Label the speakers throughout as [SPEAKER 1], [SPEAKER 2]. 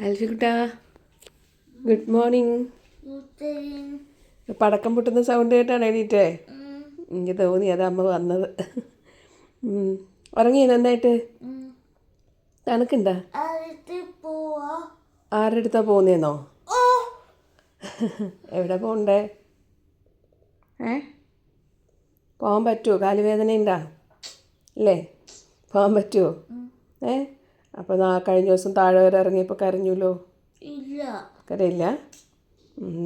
[SPEAKER 1] ആൽഫിക്കുട്ടാ good morning പടക്കം പൊട്ടുന്ന sound കേട്ടാണ് എഴുതിയിട്ടേ എനിക്ക് തോന്നി അത് അമ്മ വന്നത്. ഉറങ്ങി നന്നായിട്ട്? തണുക്കുണ്ടോ? ആരുടെ അടുത്താ പോകുന്നേന്നോ എവിടെ പോണ്ടേ? ഏ? പോകാൻ പറ്റുമോ കാലുവേദന ഉണ്ടാ അല്ലേ? പോകാൻ പറ്റുമോ ഏ? അപ്പോൾ നാ കഴിഞ്ഞ ദിവസം താഴെ വരെ ഇറങ്ങിയപ്പോൾ കരഞ്ഞല്ലോ
[SPEAKER 2] ഇല്ല.
[SPEAKER 1] കരയില്ല?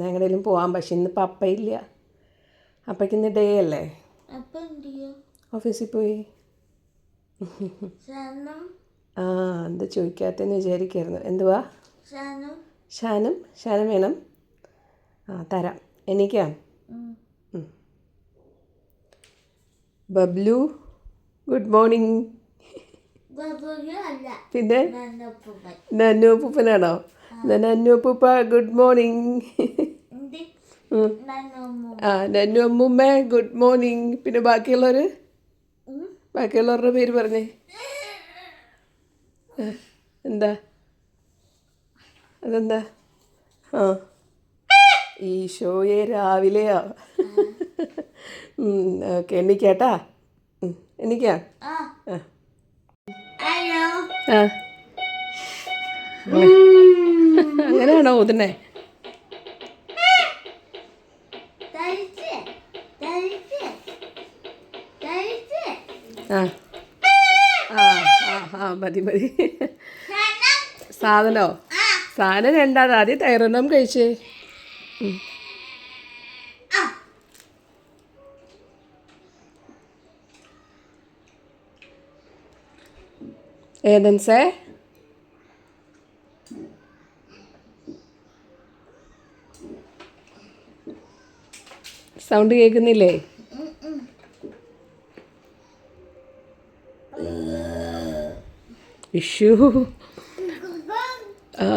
[SPEAKER 1] എങ്ങനെയും പോവാം. പക്ഷെ ഇന്ന് പപ്പയില്ല അപ്പയ്ക്ക് ഇന്ന് ഡേ അല്ലേ? ഓഫീസിൽ പോയി. ആ എന്താ ചോദിക്കാത്തെന്ന് വിചാരിക്കായിരുന്നു. എന്തുവാ? ഷാനും? ഷാനും? വേണം. ആ തരാം. എനിക്കാ ബബ്ലു ഗുഡ് മോർണിംഗ്. പിന്നെ?
[SPEAKER 2] നന്നപ്പൂപ്പൻ.
[SPEAKER 1] നന്നു അപ്പൂപ്പനാണോ എന്നാ നന്നു അപ്പൂപ്പ ഗുഡ് മോർണിംഗ് ആ നന്നു അമ്മൂമ്മ ഗുഡ് മോർണിംഗ് പിന്നെ ബാക്കിയുള്ളവർ ബാക്കിയുള്ളവരുടെ പേര് പറഞ്ഞേ. എന്താ? അതെന്താ? ആ. ഈശോയെ രാവിലെയാ ഓക്കെ. എണ്ണിക്കാട്ടാ എണ്ണിക്കാ? എണ്ണിക്കാം
[SPEAKER 2] ആ.
[SPEAKER 1] ആ. ആ അങ്ങനെയാണോ
[SPEAKER 2] ഊതുന്നേ?
[SPEAKER 1] ആ. ആ ആ ആ മതി മതി. സാധനോ. സാധനം? രണ്ടാമത് ആദ്യം തൈറോണം കഴിച്ചേ
[SPEAKER 2] ആ
[SPEAKER 1] ഏതൻസേ സൗണ്ട് കേൾക്കുന്നില്ലേ? ഇഷ്യൂ. ആ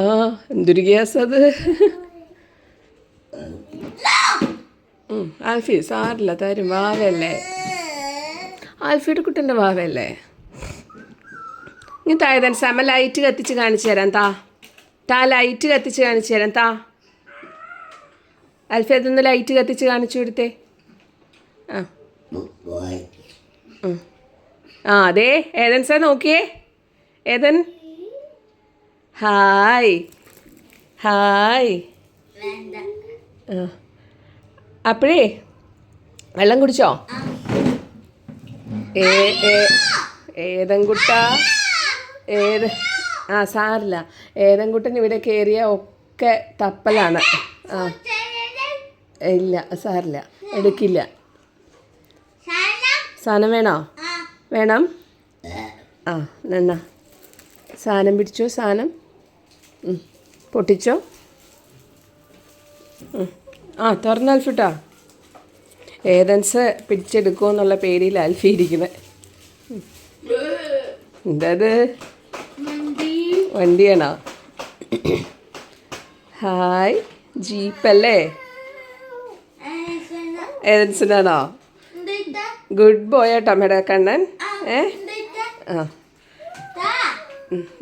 [SPEAKER 1] എന്തൊരു ഗ്യാസ് അത്? ആൽഫി സാറില്ല തരും വാവല്ലേ ആൽഫിയുടെ കുട്ടന്റെ വാവല്ലേ ഇനി തായതൻ സമ ലൈറ്റ് കത്തിച്ച് കാണിച്ചു തരാം താ. താ ലൈറ്റ് കത്തിച്ച് കാണിച്ചു തരാം താ. അൽഫേദൊന്ന് ലൈറ്റ് കത്തിച്ച് കാണിച്ചു കൊടുത്തേ. ആ. ആ. അതെ ഏതൻ സാർ നോക്കിയേ? ഏതൻ? ഹായ്. ഹായ്. അപ്പോഴേ വെള്ളം കുടിച്ചോ? ഏ ഏ ഏതൻകുട്ട ഏത്? ആ സാറില്ല. ഏതൻകുട്ടൻ ഇവിടെ കയറിയ ഒക്കെ തപ്പലാണ്. ആ. ഇല്ല സാറില്ല. എടുക്കില്ല. സാധനം വേണോ? വേണം? ആ നന്ന. സാധനം പിടിച്ചോ സാധനം? പൊട്ടിച്ചോ? ആ തുറന്ന് അൽഫിട്ടാ. ഏതൻസ് പിടിച്ചെടുക്കുമോ പേരിൽ അൽഫി ഇരിക്കുന്നത് എന്തത്? വണ്ടിയാണോ? ഹായ് ജീപ്പല്ലേ? ഏതൻസിനാണോ ഗുഡ് ബോയ് ആട്ടോ കണ്ണൻ. ഏ? ആ.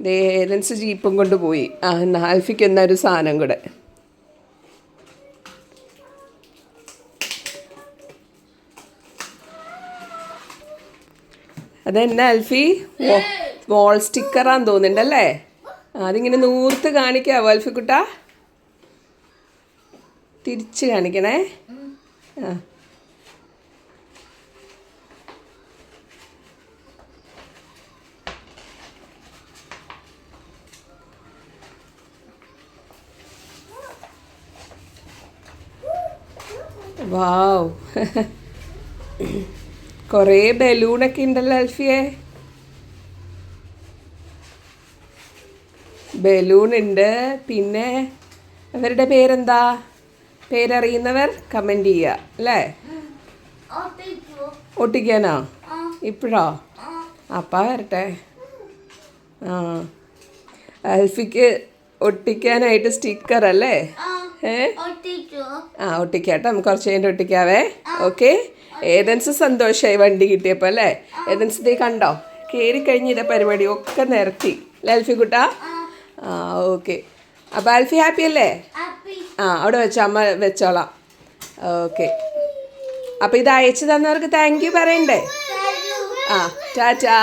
[SPEAKER 1] ദേ ഏതൻസ് ജീപ്പും കൊണ്ട് പോയി. ആ നാൽഫിക്ക് എന്നൊരു സാധനം കൂടെ. അതെന്നാ അൽഫി? വോൾ സ്റ്റിക്കറാന്ന് തോന്നുന്നുണ്ടല്ലേ? അതിങ്ങനെ നൂർത്ത് കാണിക്കാം വൽഫി കുട്ട. തിരിച്ച് കാണിക്കണേ. ആ. വാവ് കുറേ ബലൂണൊക്കെ ഉണ്ടല്ലോ അൽഫിയെ. ബലൂൺ ഉണ്ട് പിന്നെ അവരുടെ പേരെന്താ? പേരറിയുന്നവർ കമന്റ് ചെയ്യുക അല്ലേ? ഒട്ടിക്കാനോ? ഇപ്പോഴോ? അപ്പം വരട്ടെ. ആ. അൽഫിക്ക് ഒട്ടിക്കാനായിട്ട് സ്റ്റിക്കർ അല്ലേ? ഏ? ആ ഒട്ടിക്കട്ടെ. നമുക്ക് കുറച്ച് കഴിഞ്ഞിട്ട് ഒട്ടിക്കാവേ. ഓക്കെ. ഏതൻസ് സന്തോഷമായി വണ്ടി കിട്ടിയപ്പോൾ അല്ലേ? ഏതൻസ് ദേ കണ്ടോ? കയറി കഴിഞ്ഞ ഇതേ പരിപാടി ഒക്കെ നിരത്തി. അല്ലേ കുട്ടാ ആ ഓക്കെ. അപ്പോൾ ആൽഫി ഹാപ്പി അല്ലേ. ആ അവിടെ വെച്ചോ അമ്മ വെച്ചോളാം. ഓക്കെ. അപ്പോൾ ഇത് അയച്ചു തന്നവർക്ക് താങ്ക് യു പറയണ്ടേ? ആ ടാറ്റാ.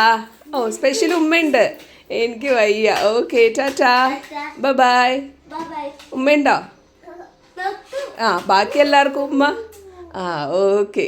[SPEAKER 1] ഓ സ്പെഷ്യൽ ഉമ്മയുണ്ട്. എനിക്ക് വയ്യ. Okay tata. Bye bye
[SPEAKER 2] Bye bye.
[SPEAKER 1] ഉമ്മയുണ്ടോ ആ ബാക്കി എല്ലാവർക്കും ഉമ്മ. ആ ഓക്കെ.